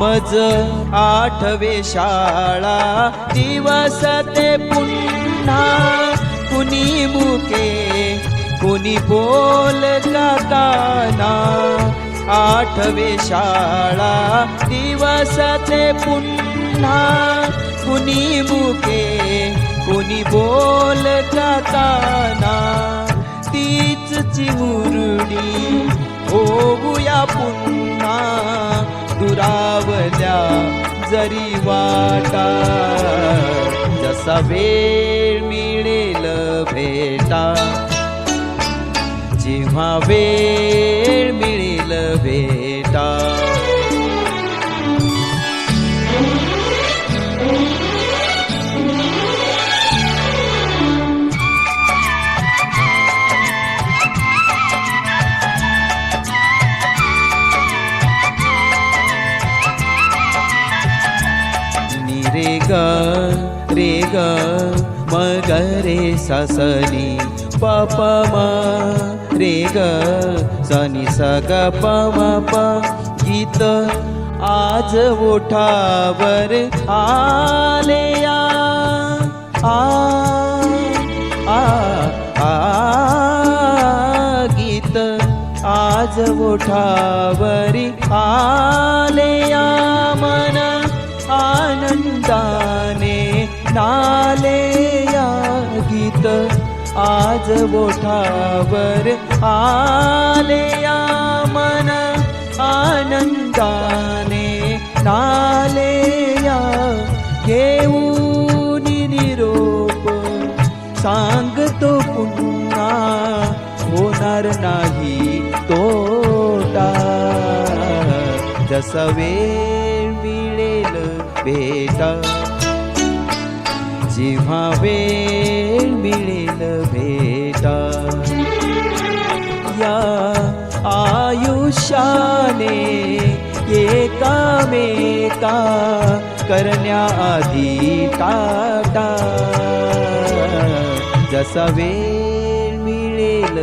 मज आठवे शाळा दिवस ते पुन्हा कुणी मुके कुणी बोल काना आठवे शाळा दिवस ते पुन्हा कुणी मुके कुणी बोल काना दुरावल्या जरी वाटा जसा वेळ मिळेल भेटा. जेव्हा वेळ मिळेल भेटा. रे ग रे ग म ग रे सा स नि प प म रे ग स नि स ग प म प गीत आज ओठावर आले या आ आ आ गीत आज ओठावरी आले या आनंदाने नाले या गीत आज बोठावर आले या मन आनंदाने नाले या घेऊन निरोप जसा बेटा. जेव्हा वेळ मिळेल भेटा या आयुष्याने एकामेका करण्याआधी टाटा. जसा वेळ मिळेल